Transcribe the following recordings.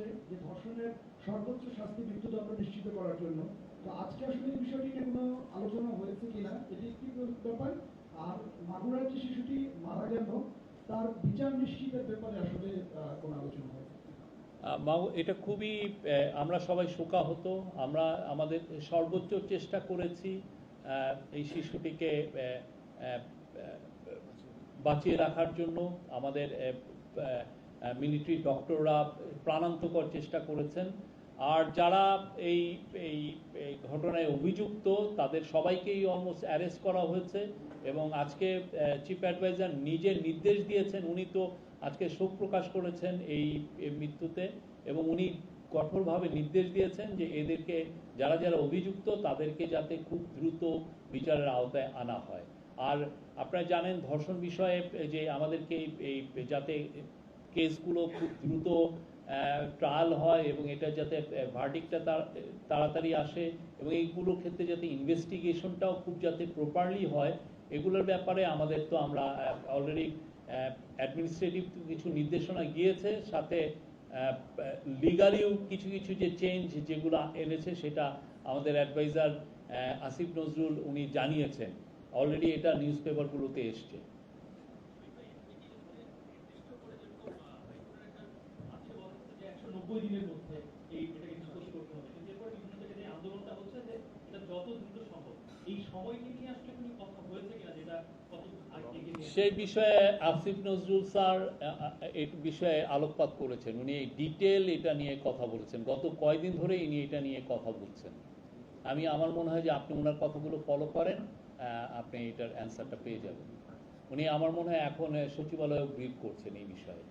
আসছে যে ধর্ষণের সর্বোচ্চ শাস্তি মৃত্যুদণ্ড নিশ্চিত করার জন্য। তো আজকে আসলে এই বিষয়টি নিয়ে কোনো আলোচনা হয়েছে কিনা, এটি একটি ব্যাপার। আর মাগুরার যে শিশুটি মারা গেল, তার বিচার নিশ্চিতের ব্যাপারে আসলে কোনো আলোচনা হয়েছে এটা খুবই আমরা সবাই শোকাহত। আমরা আমাদের সর্বোচ্চ চেষ্টা করেছি এই শিশুটিকে বাঁচিয়ে রাখার জন্য। আমাদের মিলিটারি ডক্টররা প্রাণান্তকর চেষ্টা করেছেন। আর যারা এই এই ঘটনায় অভিযুক্ত, তাদের সবাইকেই অলমোস্ট অ্যারেস্ট করা হয়েছে এবং আজকে চিফ অ্যাডভাইজার নিজে নির্দেশ দিয়েছেন। উনি তো আজকে শোক প্রকাশ করেছেন এই মৃত্যুতে এবং উনি কঠোরভাবে নির্দেশ দিয়েছেন যে এদেরকে, যারা যারা অভিযুক্ত, তাদেরকে যাতে খুব দ্রুত বিচারের আওতায় আনা হয়। আর আপনারা জানেন ধর্ষণ বিষয়ে যে আমাদেরকে এই যাতে কেসগুলো খুব দ্রুত ট্রায়াল হয় এবং এটা যাতে ভার্ডিকটা তাড়াতাড়ি আসে এবং এইগুলোর ক্ষেত্রে যাতে ইনভেস্টিগেশনটাও খুব যাতে প্রপারলি হয়, এগুলোর ব্যাপারে আমাদের তো আমরা অলরেডি অ্যাডমিনিস্ট্রেটিভ কিছু নির্দেশনা গিয়েছে, সাথে লিগালিও কিছু কিছু যে চেঞ্জ যেগুলো এনেছে সেটা আমাদের অ্যাডভাইজার আসিফ নজরুল উনি জানিয়েছেন। অলরেডি এটা নিউজ পেপারগুলোতে এসছে। নব্বই দিনের মধ্যে এই এটাকে নিষ্পত্তি করতে হবে। কিন্তু এরপরে বিভিন্ন জায়গায় যে আন্দোলনটা হচ্ছে যে এটা যত দ্রুত সম্ভব। এই সময়কে নিয়ে আসলে কোনো কথা হয়েছে কিনা যেটা কত সেই বিষয়ে আসিফ নজরুল স্যার এই বিষয়ে আলোকপাত করেছেন। উনি এই ডিটেল এটা নিয়ে কথা বলেছেন। গত কয়দিন ধরে ইনি এটা নিয়ে কথা বলছেন। আমি আমার মনে হয় যে আপনি ওনার কথাগুলো ফলো করেন আপনি এটার অ্যান্সারটা পেয়ে যাবেন। উনি আমার মনে হয় এখন সচিবালয়ে ব্রিফ করছেন এই বিষয়ে।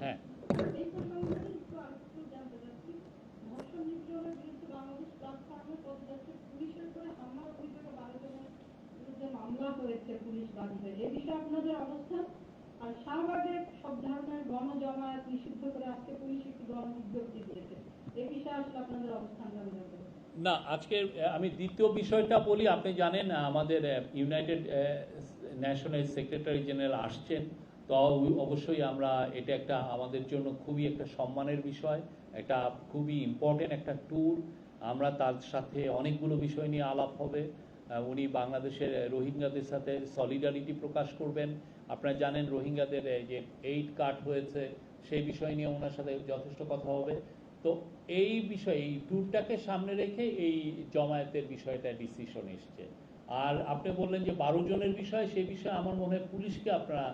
হ্যাঁ মামলা হয়েছে পুলিশ বাদীদের এ বিষয়ে আপনাদের অবস্থান আর শাহবাগের সব ধরনের গণজমায়েত নিষিদ্ধ করে আজকে পুলিশ একটি গণবিজ্ঞপ্তি দিয়েছে এ বিষয়ে আসলে আপনাদের অবস্থান চাচ্ছি। না, আজকে আমি দ্বিতীয় বিষয়টা বলি। আপনি জানেন আমাদের ইউনাইটেড ন্যাশনাল সেক্রেটারি জেনারেল আসছেন। তো অবশ্যই আমরা এটা একটা আমাদের জন্য খুবই একটা সম্মানের বিষয়, একটা খুবই ইম্পর্টেন্ট একটা ট্যুর আমরা তার সাথে অনেকগুলো বিষয় নিয়ে আলাপ হবে। উনি বাংলাদেশের রোহিঙ্গাদের সাথে সলিডারিটি প্রকাশ করবেন। আপনারা জানেন, রোহিঙ্গাদের যে এইড কার্ড হয়েছে, সেই বিষয় নিয়ে ওনার সাথে যথেষ্ট কথা হবে। তো এই বিষয়ে, এই ট্যুরটাকে সামনে রেখে এই জমায়েতের বিষয়টা ডিসিশন এসছে। আর আপনি বললেন যে বারো জনের বিষয় সেই বিষয়ে আমার মনে হয় পুলিশকে আপনারা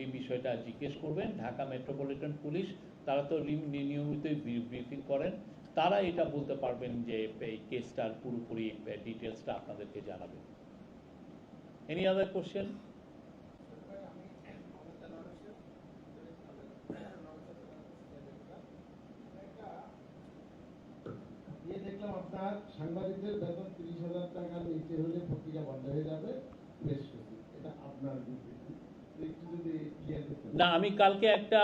এই বিষয়টা জিজ্ঞেস করবেন। ঢাকা মেট্রোপলিটন পুলিশ, তারা তো নিয়মিতই ব্রিফিং করেন। তারা এটা বলতে পারবেন যে এই কেসটার পুরোপুরি ডিটেলসটা আপনাদেরকে জানাবেন। এনি আদার কোশ্চেন আপনার সাংবাদিকদের বেতন তিরিশ হাজার টাকার নিচে হলে পত্রিকা বন্ধ হয়ে যাবে সচিব এটা আপনার না, আমি কালকে একটা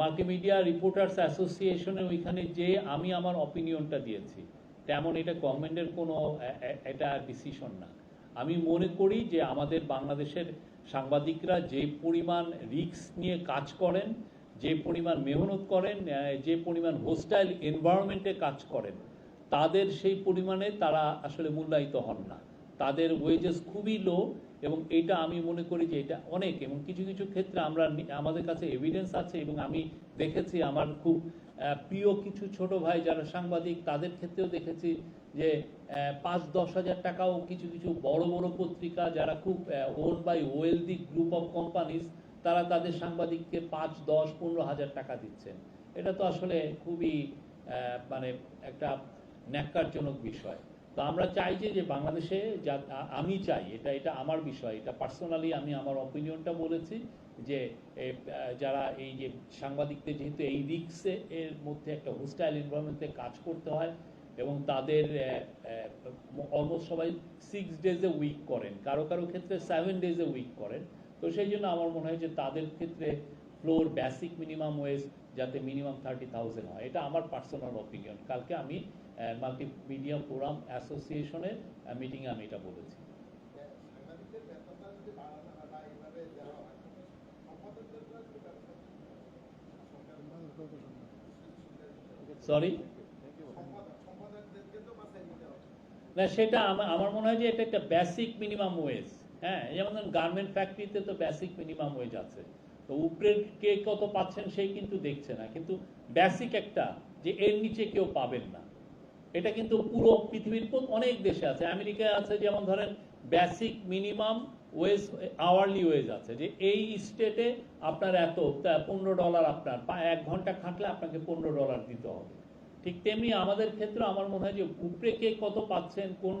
মাল্টিমিডিয়া রিপোর্টার্স অ্যাসোসিয়েশনে ওইখানে যে আমি আমার অপিনিয়নটা দিয়েছি। তেমন এটা গভর্নমেন্টের কোনো এটা ডিসিশন না। আমি মনে করি যে আমাদের বাংলাদেশের সাংবাদিকরা যে পরিমাণ রিস্ক নিয়ে কাজ করেন, যে পরিমাণ মেহনত করেন যে পরিমাণ হোস্টাইল এনভায়রনমেন্টে কাজ করেন তাদের সেই পরিমাণে তারা আসলে মূল্যায়িত হন না। তাদের ওয়েজেস খুবই লো এবং এটা আমি মনে করি যে এটা অনেক এবং কিছু কিছু ক্ষেত্রে আমরা আমাদের কাছে এভিডেন্স আছে এবং আমি দেখেছি আমার খুব প্রিয় কিছু ছোট ভাই যারা সাংবাদিক তাদের ক্ষেত্রেও দেখেছি যে পাঁচ, দশ হাজার টাকাও কিছু কিছু বড় বড় পত্রিকা যারা খুব own by wealthy group of companies তারা তাদের সাংবাদিককে পাঁচ, দশ, পনেরো হাজার টাকা দিচ্ছেন। এটা তো আসলে খুবই মানে একটা ন্যাক্কারজনক বিষয়। তো আমরা চাই যে বাংলাদেশে যা আমি চাই, এটা এটা আমার বিষয়, এটা পার্সোনালি আমি আমার অপিনিয়নটা বলেছি যে যারা এই যে সাংবাদিকদের যেহেতু এই রিক্সে এর মধ্যে একটা হোস্টাইল এনভায়রনমেন্টে কাজ করতে হয় এবং তাদের অলমোস্ট সবাই সিক্স ডেজে উইক করেন, কারও কারও ক্ষেত্রে সেভেন ডেজে উইক করেন। তো সেই জন্য আমার মনে হয় যে তাদের ক্ষেত্রে ফ্লোর বেসিক মিনিমাম ওয়েজ যাতে মিনিমাম থার্টি থাউজেন্ড হয়, এটা আমার পার্সোনাল অপিনিয়ন কালকে আমি মাল্টিমিডিয়া ফোরাম অ্যাসোসিয়েশনের মিটিংয়ে আমি এটা বলেছি। সরি না, সেটা আমার মনে হয় যে এটা একটা বেসিক মিনিমাম ওয়েজ হ্যাঁ যেমন ধরুন গার্মেন্ট ফ্যাক্টরিতে তো বেসিক মিনিমাম ওয়েজ আছে। তো উপরের কে কত পাচ্ছেন সেই কিন্তু দেখছে না। কিন্তু বেসিক একটা, যে এর নিচে কেউ পাবেন না। এটা কিন্তু পুরো পৃথিবীর অনেক দেশে আছে। আমেরিকায় আছে যেমন ধরেন basic minimum wage hourly wage আছে। যে এই স্টেটে আপনার এত পনেরো ডলার আপনার। এক ঘণ্টা খাটলে আপনাকে পনেরো ডলার দিতে হবে। ঠিক তেমনি আমাদের ক্ষেত্রে আমার মনে হয় যে উপরে কে কত পাচ্ছেন, কোন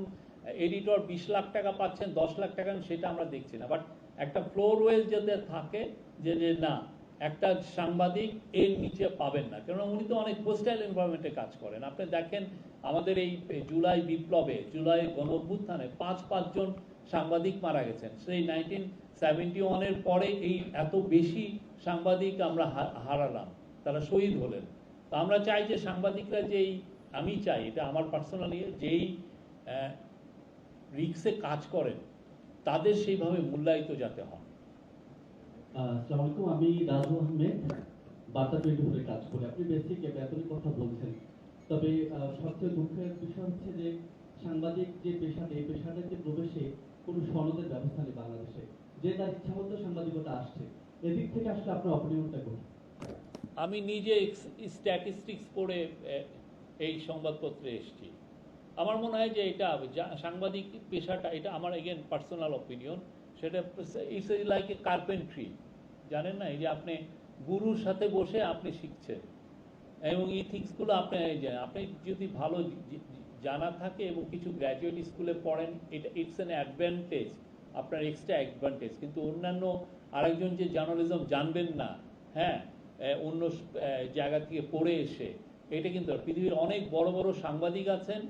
এডিটর বিশ লাখ টাকা পাচ্ছেন, দশ লাখ টাকা, সেটা আমরা দেখছি না। বাট একটা ফ্লোর ওয়েজ যাতে থাকে যে না একটা সাংবাদিক এর নিচে পাবেন না। কেননা উনি তো অনেক হোস্টাইল এনভায়রনমেন্টে কাজ করেন। আপনি দেখেন, আমাদের এই জুলাই বিপ্লবে, জুলাই গণ অভ্যুত্থানে পাঁচ পাঁচজন সাংবাদিক মারা গেছেন। সেই নাইনটিন সেভেন্টি ওয়ানের পরে এই এত বেশি সাংবাদিক আমরা হারালাম। তারা শহীদ হলেন। তো আমরা চাই যে সাংবাদিকরা যেই, আমি চাই, এটা আমার পার্সোনালি যেই রিক্সে কাজ করেন, তাদের সেইভাবে মূল্যায়িত যাতে হন। আসসালামু আলাইকুম আমি রাজু আহমেদ বার্তা কাজ করি আপনি বেসিক বেতনের কথা বলছেন তবে সবচেয়ে দুঃখের বিষয় হচ্ছে যে সাংবাদিক যে পেশাটা এই পেশাটাতে প্রবেশে কোনো সনদের ব্যবস্থা নেই বাংলাদেশে যে তার ইচ্ছা মতো সাংবাদিকতা আসছে এদিক থেকে আসলে আপনার অপিনিয়নটা কোন আমি নিজে স্ট্যাটিস্টিক্স পড়ে এই সংবাদপত্রে এসেছি। আমার মনে হয় যে এটা যা- সাংবাদিক পেশাটা, এটা আমার এগেন পার্সোনাল অপিনিয়ন সেটা ইটস লাইক এ কার্পেন্ট্রি জানেন না? এই যে আপনি গুরুর সাথে বসে আপনি শিখছেন। এবং ইথিক্সগুলো আপনি আপনি যদি ভালো জানা থাকে এবং কিছু গ্র্যাজুয়েট স্কুলে পড়েন, এটা ইটস অ্যান অ্যাডভান্টেজ আপনার এক্সট্রা অ্যাডভান্টেজ কিন্তু অন্যান্য আরেকজন যে জার্নালিজম জানবেন না হ্যাঁ অন্য জায়গা থেকে পড়ে এসে, এটা কিন্তু পৃথিবীর অনেক বড় বড় সাংবাদিক আছেন